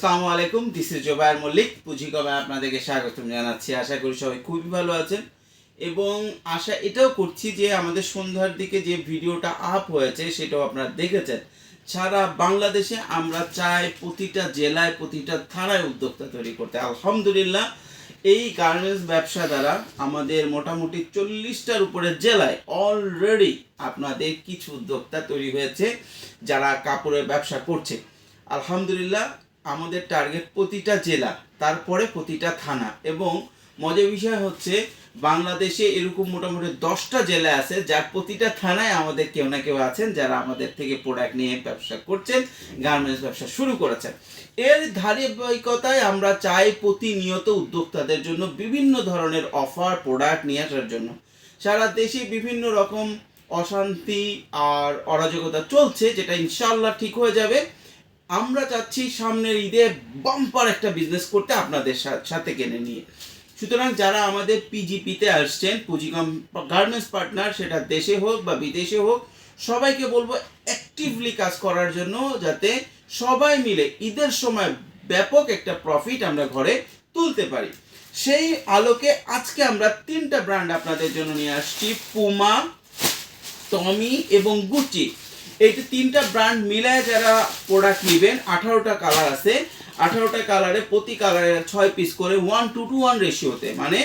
আসসালামু আলাইকুম this is Zobayer Mallik পুঁজিকমে আপনাদেরকে স্বাগতম জানাচ্ছি। আশা করি সবাই খুবই ভালো আছেন। এবং আশা এটাও করছি যে আমাদের সন্ধ্যার দিকে যে ভিডিওটা আপ হয়েছে, সেটাও আপনারা দেখেছেন। সারা বাংলাদেশে আমরা চাই প্রতিটা জেলায়, প্রতিটা থানায় উদ্যোক্তা তৈরি করতে। আলহামদুলিল্লাহ, এই গার্মেন্টস ব্যবসা দ্বারা আমাদের মোটামুটি চল্লিশটার উপরে জেলায় অলরেডি আপনাদের কিছু উদ্যোক্তা তৈরি হয়েছে, যারা কাপড়ের ব্যবসা করছে। আলহামদুলিল্লাহ আমাদের টার্গেট প্রতিটা জেলা, তারপরে প্রতিটা থানা এবং মজার বিষয় হচ্ছে বাংলাদেশে এরকম মোটামুটি দশটা জেলা আছে যার প্রতিটা থানায় আমাদের কেউ না কেউ আছেন যারা আমাদের থেকে প্রোডাক্ট নিয়ে ব্যবসা করছেন গার্মেন্টস ব্যবসা শুরু করেছেন। এর ধারাবাহিকতায় আমরা চাই প্রতিনিয়ত উদ্যোক্তাদের জন্য বিভিন্ন ধরনের অফার প্রোডাক্ট নিয়ে আসার জন্য। সারা দেশে বিভিন্ন রকম অশান্তি আর অরাজকতা চলছে, যেটা ইনশাল্লাহ ঠিক হয়ে যাবে। আমরা চাচ্ছি সামনের ঈদে বাম্পার একটা বিজনেস করতে আপনাদের সাথে কিনে নিয়ে। সুতরাং যারা আমাদের পিজিপিতে আসছেন পুঁজিকম গার্মেন্টস পার্টনার সেটা দেশে হোক বা বিদেশে হোক, সবাইকে বলব অ্যাক্টিভলি কাজ করার জন্য যাতে সবাই মিলে ঈদের সময় ব্যাপক একটা প্রফিট আমরা ঘরে তুলতে পারি। সেই আলোকে আজকে আমরা তিনটা ব্র্যান্ড আপনাদের জন্য নিয়ে আসছি পুমা টমি এবং গুচি এইটা তিনটা ব্র্যান্ড মিলায় যারা প্রোডাক্ট নেবেন, আঠারোটা কালার আছে। আঠারোটা কালারে প্রতি কালারে ছয় পিস করে ওয়ান টু টু ওয়ান রেশিওতে মানে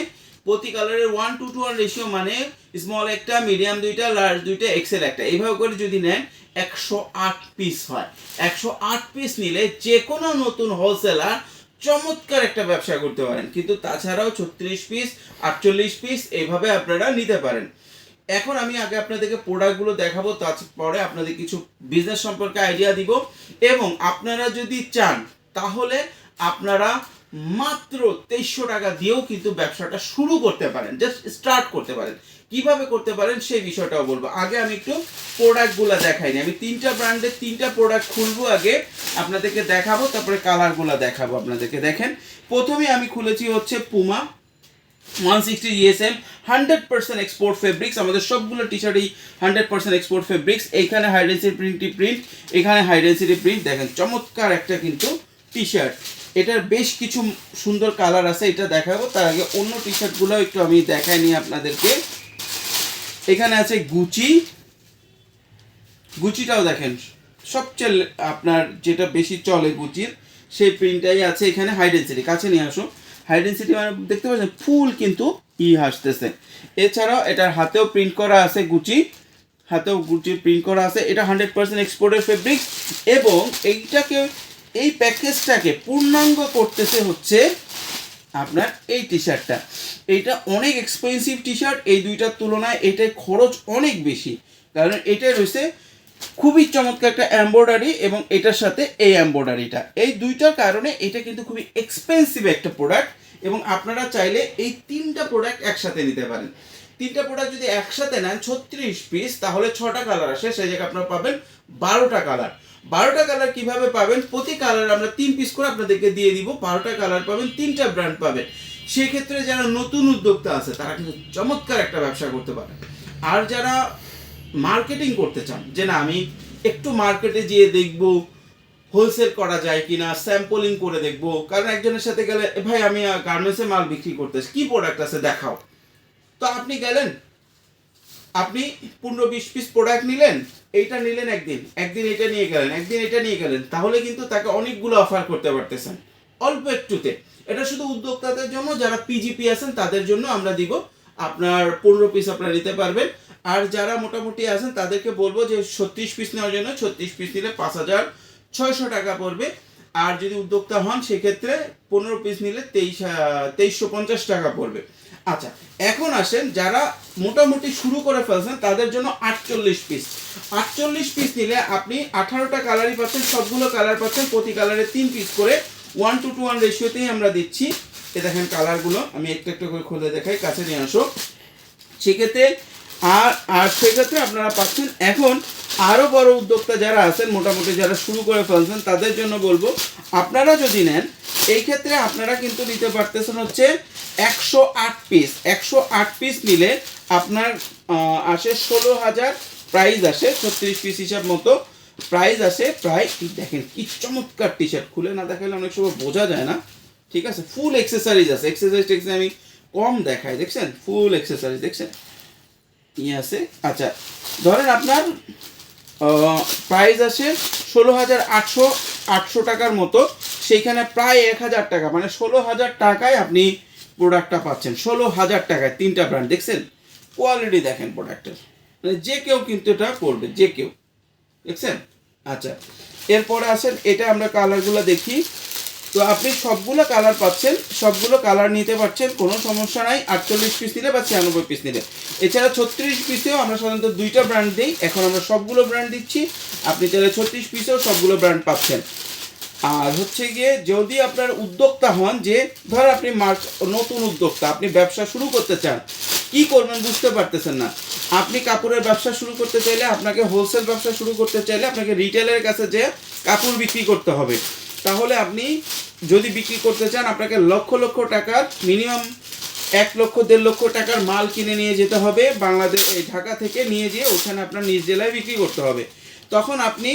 প্রতি কালারের one two two one ratio মানে স্মল একটা মিডিয়াম দুইটা লার্জ দুইটা এক্সেল একটা। এইভাবে করে যদি নেন, একশো আট পিস হয়। একশো আট পিস নিলে যে কোনো নতুন হোলসেলার চমৎকার একটা ব্যবসা করতে পারেন। কিন্তু তাছাড়াও ছত্রিশ পিস আটচল্লিশ পিস এইভাবে আপনারা নিতে পারেন। এখন আমি আগে আপনাদেরকে প্রোডাক্টগুলো দেখাবো, তারপরে আপনাদের কিছু বিজনেস সম্পর্কে আইডিয়া দিব। এবং আপনারা যদি চান, তাহলে আপনারা মাত্র তেইশশো টাকা দিয়েও কিন্তু ব্যবসাটা শুরু করতে পারেন জাস্ট স্টার্ট করতে পারেন। কীভাবে করতে পারেন, সেই বিষয়টাও বলব। আগে আমি একটু প্রোডাক্টগুলো দেখাইনি আমি তিনটা ব্র্যান্ডের তিনটা প্রোডাক্ট খুলবো আগে, আপনাদেরকে দেখাবো, তারপরে কালারগুলো দেখাবো আপনাদেরকে। দেখেন, প্রথমে আমি খুলেছি হচ্ছে Puma one sixty GSM hundred percent export fabrics আমাদের সবগুলো টি শার্টই হান্ড্রেড পার্সেন্ট এক্সপোর্ট ফেব্রিক্স এইখানে হাইডেন্সিটি প্রিন্টটি প্রিন্ট এখানে হাইডেন্সিটি প্রিন্ট দেখেন, চমৎকার একটা কিন্তু টি শার্ট এটার বেশ কিছু সুন্দর কালার আছে, এটা দেখাবো। তার আগে অন্য টি শার্টগুলো একটু আমি দেখাই নিই আপনাদেরকে। এখানে আছে গুচি গুচিটাও দেখেন, সবচেয়ে আপনার যেটা বেশি চলে গুচির সেই প্রিন্টটাই আছে। এখানে হাইডেন্সিটি কাছে নিয়ে আসো হাইডেন্সিটি মানে দেখতে পাচ্ছেন ফুল কিন্তু ই হাসতেছে। এছাড়াও এটার হাতেও প্রিন্ট করা আছে গুচি হাতেও গুচি প্রিন্ট করা আছে। এটা হান্ড্রেড পার্সেন্ট এক্সপোর্টের ফেব্রিক এবং এইটাকে, এই প্যাকেজটাকে পূর্ণাঙ্গ করতেছে হচ্ছে আপনার এই টি শার্টটা এইটা অনেক এক্সপেন্সিভ টি শার্ট এই দুইটার তুলনায় এটার খরচ অনেক বেশি। কারণ এটা রয়েছে খুবই চমৎকার একটা এম্ব্রয়ডারি এবং এটার সাথে এই এম্ব্রয়ডারিটা এই দুইটার কারণে এটা কিন্তু খুবই এক্সপেন্সিভ একটা প্রোডাক্ট এবং আপনারা চাইলে এই তিনটা প্রোডাক্ট একসাথে নিতে পারেন। তিনটা প্রোডাক্ট যদি একসাথে নেন, ছত্রিশ পিস তাহলে ছটা কালার আসে। সেই জায়গায় আপনারা পাবেন বারোটা কালার বারোটা কালার কীভাবে পাবেন? প্রতি কালার আমরা তিন পিস করে আপনাদেরকে দিয়ে দিব। বারোটা কালার পাবেন, তিনটা ব্র্যান্ড পাবেন। সেক্ষেত্রে যারা নতুন উদ্যোক্তা আছে, তারা কিন্তু চমৎকার একটা ব্যবসা করতে পারে। আর যারা মার্কেটিং করতে চান, যে না, আমি একটু মার্কেটে যেয়ে দেখব হোলসেল করা যায় কিনা স্যাম্পলিং করে দেখব। কারণ একজনের সাথে গেলে ভাই, আমি গার্মেন্টসে মাল বিক্রি করতেছি, কি প্রোডাক্ট আছে দেখাও। তো আপনি গেলেন, আপনি পনেরো বিশ পিস প্রোডাক্ট নিলেন, এইটা নিলেন একদিন একদিন এটা নিয়ে গেলেন, একদিন এটা নিয়ে গেলেন, তাহলে কিন্তু তাকে অনেকগুলো অফার করতে পারতেছেন, অল্প একটুতে। এটা শুধু উদ্যোক্তাদের জন্য, যারা পিজিপি আছেন, তাদের জন্য আমরা দিব, আপনার পনেরো পিস আপনারা নিতে পারবেন, আর যারা মোটামুটি আছেন, তাদেরকে বলব যে, ছত্রিশ পিস নেওয়ার জন্য, ছত্রিশ পিস নিলে পাঁচ হাজার ছয়শো টাকা পড়বে। আর যদি উদ্যোক্তা হন, সেক্ষেত্রে পনেরো পিস নিলে তেইশ তেইশশো পঞ্চাশ টাকা পড়বে। আচ্ছা এখন আসেন, যারা মোটামুটি শুরু করে ফেলছেন, তাদের জন্য আটচল্লিশ পিস আটচল্লিশ পিস নিলে আপনি আঠারোটা কালারই পাচ্ছেন, সবগুলো কালার পাচ্ছেন, প্রতি কালারে তিন পিস করে ওয়ান টু টু ওয়ান রেশিওতেই আমরা দিচ্ছি। এ দেখেন কালারগুলো আমি একটু একটু করে খুলে দেখাই, কাছে নিয়ে আসো। সেক্ষেত্রে, আর আর সেক্ষেত্রে আপনারা পাচ্ছেন, এখন আরও বড় উদ্যোক্তা যারা আছেন, মোটামুটি যারা শুরু করে ফেলছেন, তাদের জন্য বলব, আপনারা যদি নেন, এই ক্ষেত্রে আপনারা কিন্তু নিতে পারতেছেন হচ্ছে একশো আট পিস একশো আট পিস নিলে আপনার আসে ষোলো হাজার প্রাইস আসে, ছত্রিশ পিস হিসাব মতো প্রাইস আসে প্রায় দেখেন কি চমৎকার টি শার্ট খুলে না দেখালে অনেক সময় বোঝা যায় না। ঠিক আছে? ফুল এক্সেসারিজ আছে। এক্সেসারিজ টেক্সে আমি কম দেখাই, দেখছেন? ফুল এক্সেসারিজ দেখছেন? ইয়ে আছে। আচ্ছা ধরেন আপনার প্রাইস আছে ষোলো হাজার আটশো আটশো টাকার মতো। সেইখানে প্রায় এক হাজার টাকা মানে ষোলো হাজার টাকায় আপনি প্রোডাক্টটা পাচ্ছেন। ষোলো হাজার টাকায় তিনটা ব্র্যান্ড দেখছেন? কোয়ালিটি দেখেন প্রোডাক্টের মানে যে কেউ কিন্তু এটা করবে, যে কেউ। দেখছেন? আচ্ছা এরপরে আসেন, এটা আমরা কালারগুলো দেখি। তো আপনি সবগুলো কালার পাচ্ছেন, সবগুলো কালার নিতে পারছেন, কোনো সমস্যা নাই। আটচল্লিশ পিস নিলে বা ছিয়ানব্বই পিস নিলে। এছাড়া ছত্রিশ পিসেও আমরা সাধারণত দুইটা ব্র্যান্ড দিই। এখন আমরা সবগুলো ব্র্যান্ড দিচ্ছি। আপনি চাইলে ছত্রিশ পিসেও সবগুলো ব্র্যান্ড পাচ্ছেন। আর হচ্ছে গিয়ে যদি আপনার উদ্যোক্তা হন যে, ধর আপনি মার্চ, নতুন উদ্যোক্তা, আপনি ব্যবসা শুরু করতে চান, কি করবেন বুঝতে পারতেছেন না। আপনি কাপড়ের ব্যবসা শুরু করতে চাইলে, আপনাকে হোলসেল ব্যবসা শুরু করতে চাইলে, আপনাকে রিটেলের কাছে যে কাপড় বিক্রি করতে হবে। তাহলে আপনি যদি বিক্রি করতে চান, আপনাকে লক্ষ লক্ষ টাকার, মিনিমাম এক লক্ষ, দেড় লক্ষ টাকার মাল কিনে নিয়ে যেতে হবে বাংলাদেশ, এই ঢাকা থেকে নিয়ে যেয়ে ওখানে আপনার নিজ জেলায় বিক্রি করতে হবে। তখন আপনি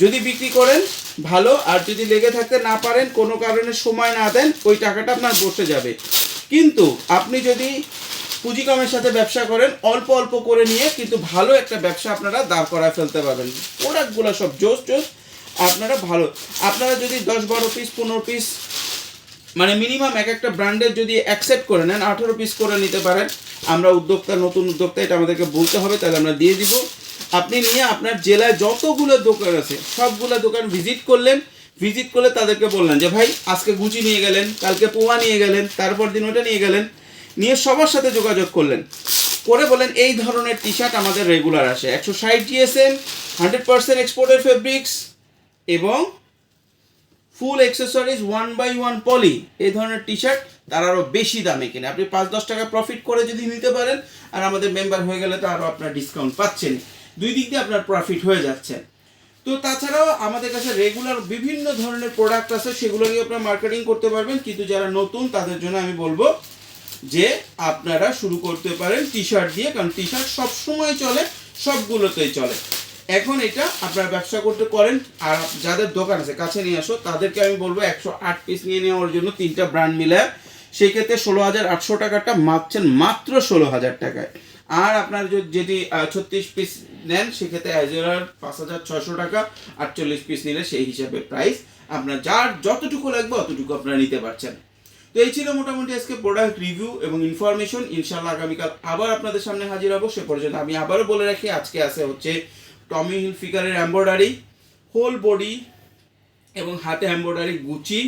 যদি বিক্রি করেন, ভালো, আর যদি লেগে থাকতে না পারেন, কোনো কারণে সময় না দেন, ওই টাকাটা আপনার বসে যাবে। কিন্তু আপনি যদি পুঁজি কমের সাথে ব্যবসা করেন, অল্প অল্প করে নিয়ে কিন্তু ভালো একটা ব্যবসা আপনারা দাঁড় করায় ফেলতে পারবেন। প্রোডাক্টগুলো সব জোস জোস। আপনারা ভালো। আপনারা যদি দশ বারো পিস পনেরো পিস মানে মিনিমাম এক একটা ব্র্যান্ডের যদি অ্যাকসেপ্ট করে নেন, আঠেরো পিস করে নিতে পারেন, আমরা উদ্যোক্তা, নতুন উদ্যোক্তা, এটা আমাদেরকে বলতে হবে, তাহলে আমরা দিয়ে দিব। আপনি নিয়ে আপনার জেলায় যতগুলো দোকান আছে, সবগুলো দোকান ভিজিট করলেন ভিজিট করলে তাদেরকে বললেন যে, ভাই, আজকে গুচি নিয়ে গেলেন, কালকে পোয়া নিয়ে গেলেন, তারপর দিন ওটা নিয়ে গেলেন। নিয়ে সবার সাথে যোগাযোগ করলেন। করে বলেন, এই ধরনের টি শার্ট আমাদের রেগুলার আসে। একশো ষাট জিএসএম হান্ড্রেড পার্সেন্ট এক্সপোর্টের ফেব্রিক্স এবং full accessories one by one poly এই ধরনের টি শার্ট তার আরও বেশি দামে কেনে। আপনি পাঁচ, দশ টাকা প্রফিট করে যদি নিতে পারেন, আর আমাদের মেম্বার হয়ে গেলে তো আরও আপনার ডিসকাউন্ট পাচ্ছেন। দুই দিক দিয়ে আপনার প্রফিট হয়ে যাচ্ছে। তো তাছাড়াও আমাদের কাছে রেগুলার বিভিন্ন ধরনের প্রোডাক্ট আছে, সেগুলো নিয়ে আপনারা মার্কেটিং করতে পারবেন। কিন্তু যারা নতুন, তাদের জন্য আমি বলব যে আপনারা শুরু করতে পারেন টি শার্ট দিয়ে, কারণ টি শার্ট সবসময় চলে, সবগুলোতেই চলে। এখন এটা আপনারা ব্যবসা করতে করেন, আর যাদের দোকান আছে, কাছে নিয়ে আসো, তাদেরকে আমি বলব একশো আট পিস নিয়ে নেওয়ার জন্য তিনটা ব্র্যান্ড মিলে। সেই ক্ষেত্রে ষোলো হাজার আটশো টাকাটা মাপছেন মাত্র ষোলো হাজার টাকায়। আর আপনার যদি ছত্রিশ পিস নেন, সেক্ষেত্রে অ্যাজেরার পাঁচ হাজার ছশো টাকা, আটচল্লিশ পিস নিলে সেই হিসাবে প্রাইস আপনার যার যতটুকু লাগবে অতটুকু আপনারা নিতে পারছেন। তো এই ছিল মোটামুটি আজকে প্রোডাক্ট রিভিউ এবং ইনফরমেশন ইনশাল্লাহ আগামীকাল আবার আপনাদের সামনে হাজির হব, সে পর্যন্ত আমি আবারও বলে রাখি, আজকে আছে হচ্ছে টমি হিল ফিগারের এম্ব্রয়ডারি, হোল বডি এবং হাতে এম্ব্রয়ডারি গুচি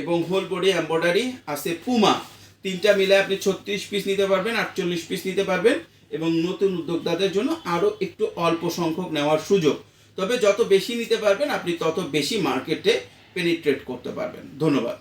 এবং হোল বডি এম্ব্রয়ডারি আছে পুমা। তিনটা মিলে আপনি ছত্রিশ পিস নিতে পারবেন, আটচল্লিশ পিস নিতে পারবেন এবং নতুন উদ্যোক্তাদের জন্য আরও একটু অল্প সংখ্যক নেওয়ার সুযোগ। তবে যত বেশি নিতে পারবেন, আপনি তত বেশি মার্কেটে পেনিট্রেট করতে পারবেন। ধন্যবাদ।